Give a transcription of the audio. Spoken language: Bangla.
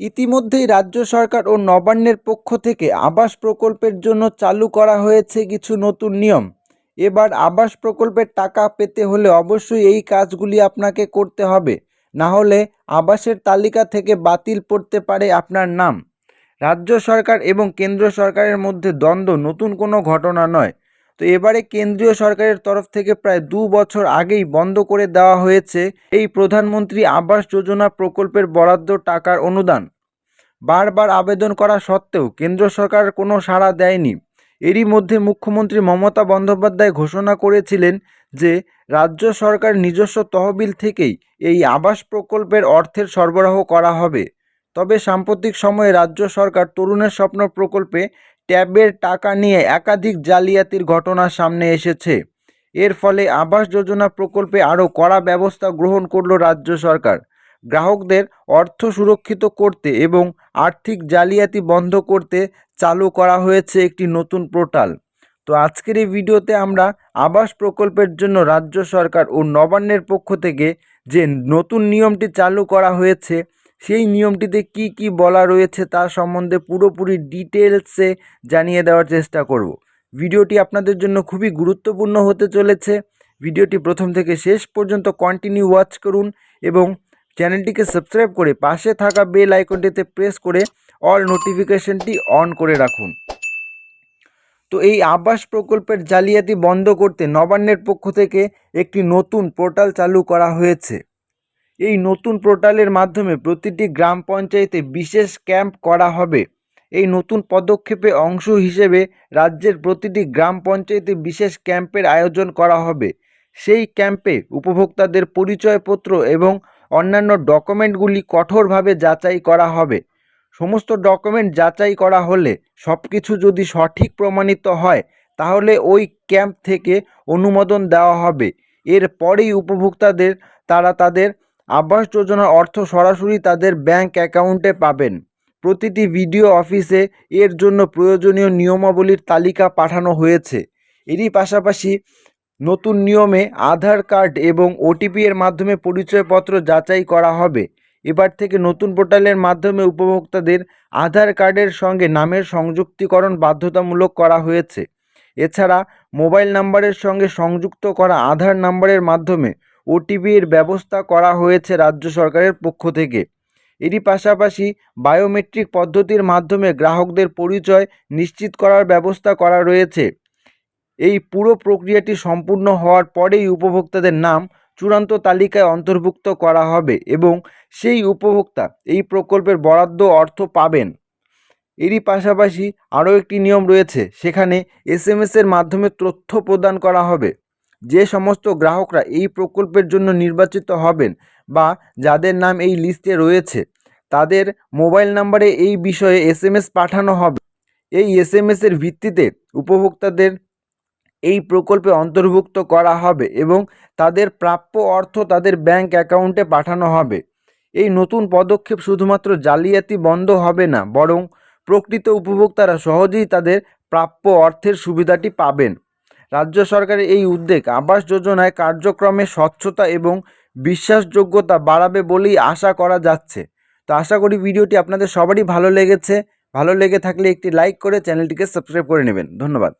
ইতিমধ্যেই রাজ্য সরকার ও নবান্নের পক্ষ থেকে আবাস প্রকল্পের জন্য চালু করা হয়েছে কিছু নতুন নিয়ম। এবার আবাস প্রকল্পের টাকা পেতে হলে অবশ্যই এই কাজগুলি আপনাকে করতে হবে। না হলে আবাসের তালিকা থেকে বাতিল পড়তে পারে আপনার নাম। রাজ্য সরকার এবং কেন্দ্র সরকারের মধ্যে দ্বন্দ্ব, নতুন কোনো ঘটনা নয়। তো এবারে কেন্দ্রীয় সরকারের তরফ থেকে প্রায় দু বছর আগেই বন্ধ করে দেওয়া হয়েছে এই প্রধানমন্ত্রী আবাস যোজনা প্রকল্পের বরাদ্দ টাকার অনুদান। বারবার আবেদন করা সত্ত্বেও কেন্দ্র সরকার কোনো সাড়া দেয়নি। এরই মধ্যে মুখ্যমন্ত্রী মমতা বন্দ্যোপাধ্যায় ঘোষণা করেছিলেন যে রাজ্য সরকার নিজস্ব তহবিল থেকেই এই আবাস প্রকল্পের অর্থের সরবরাহ করা হবে। তবে সাম্প্রতিক সময়ে রাজ্য সরকার তরুণের স্বপ্ন প্রকল্পে ট্যাবের টাকা নিয়ে একাধিক জালিয়াতির ঘটনা সামনে এসেছে। এর ফলে আবাস যোজনা প্রকল্পে আরও কড়া ব্যবস্থা গ্রহণ করল রাজ্য সরকার। গ্রাহকদের অর্থ সুরক্ষিত করতে এবং আর্থিক জালিয়াতি বন্ধ করতে চালু করা হয়েছে একটি নতুন পোর্টাল। তো আজকের এই ভিডিওতে আমরা আবাস প্রকল্পের জন্য রাজ্য সরকার ও নবান্নের পক্ষ থেকে যে নতুন নিয়মটি চালু করা হয়েছে সেই নিয়মটিতে কি কি বলা রয়েছে তার সম্বন্ধে পুরোপুরি ডিটেলসে জানিয়ে দেওয়ার চেষ্টা করব। ভিডিওটি আপনাদের জন্য খুবই গুরুত্বপূর্ণ হতে চলেছে। ভিডিওটি প্রথম থেকে শেষ পর্যন্ত কন্টিনিউ ওয়াচ করুন এবং চ্যানেলটিকে সাবস্ক্রাইব করে পাশে থাকা বেল আইকনটিতে প্রেস করে অল নোটিফিকেশনটি অন করে রাখুন। তো এই আবাস প্রকল্পের জালিয়াতি বন্ধ করতে নবান্নের পক্ষ থেকে একটি নতুন পোর্টাল চালু করা হয়েছে। এই নতুন পোর্টালের মাধ্যমে প্রতিটি গ্রাম পঞ্চায়েতে বিশেষ ক্যাম্প করা হবে। এই নতুন পদক্ষেপে অংশ হিসেবে রাজ্যের প্রতিটি গ্রাম পঞ্চায়েতে বিশেষ ক্যাম্পের আয়োজন করা হবে। সেই ক্যাম্পে উপভোক্তাদের পরিচয়পত্র এবং অন্যান্য ডকুমেন্টগুলি কঠোরভাবে যাচাই করা হবে। সমস্ত ডকুমেন্ট যাচাই করা হলে সব কিছু যদি সঠিক প্রমাণিত হয়, তাহলে ওই ক্যাম্প থেকে অনুমোদন দেওয়া হবে। এরপরেই উপভোক্তাদের, তারা তাদের আবাস যোজনার অর্থ সরাসরি তাদের ব্যাংক অ্যাকাউন্টে পাবেন। প্রতিটি ভিডিও অফিসে এর জন্য প্রয়োজনীয় নিয়মাবলীর তালিকা পাঠানো হয়েছে। এরই পাশাপাশি নতুন নিয়মে আধার কার্ড এবং ওটিপি এর মাধ্যমে পরিচয়পত্র যাচাই করা হবে। এবার থেকে নতুন পোর্টালের মাধ্যমে উপভোক্তাদের আধার কার্ডের সঙ্গে নামের সংযুক্তিকরণ বাধ্যতামূলক করা হয়েছে। এছাড়া মোবাইল নাম্বারের সঙ্গে সংযুক্ত করা আধার নাম্বারের মাধ্যমে ওটিপির ব্যবস্থা করা হয়েছে রাজ্য সরকারের পক্ষ থেকে। এরই পাশাপাশি বায়োমেট্রিক পদ্ধতির মাধ্যমে গ্রাহকদের পরিচয় নিশ্চিত করার ব্যবস্থা করা রয়েছে। এই পুরো প্রক্রিয়াটি সম্পূর্ণ হওয়ার পরেই উপভোক্তাদের নাম চূড়ান্ত তালিকায় অন্তর্ভুক্ত করা হবে এবং সেই উপভোক্তা এই প্রকল্পের বরাদ্দ অর্থ পাবেন। এরই পাশাপাশি আরও একটি নিয়ম রয়েছে, সেখানে এস এসের মাধ্যমে তথ্য প্রদান করা হবে। যে সমস্ত গ্রাহকরা এই প্রকল্পের জন্য নির্বাচিত হবেন বা যাদের নাম এই লিস্টে রয়েছে, তাদের মোবাইল নাম্বারে এই বিষয়ে এস এম এস পাঠানো হবে। এই এস এম এসের ভিত্তিতে উপভোক্তাদের এই প্রকল্পে অন্তর্ভুক্ত করা হবে এবং তাদের প্রাপ্য অর্থ তাদের ব্যাংক অ্যাকাউন্টে পাঠানো হবে। এই নতুন পদক্ষেপ শুধুমাত্র জালিয়াতি বন্ধ হবে না, বরং প্রকৃত উপভোক্তারা সহজেই তাদের প্রাপ্য অর্থের সুবিধাটি পাবেন। রাজ্য সরকারের এই উদ্যোগ আবাস যোজনায় কার্যক্রমে স্বচ্ছতা এবং বিশ্বাসযোগ্যতা বাড়াবে বলেই আশা করা যাচ্ছে। তো আশা করি ভিডিওটি আপনাদের সবারই ভালো লেগেছে। ভালো লেগে থাকলে একটি লাইক করে চ্যানেলটিকে সাবস্ক্রাইব করে নেবেন। ধন্যবাদ।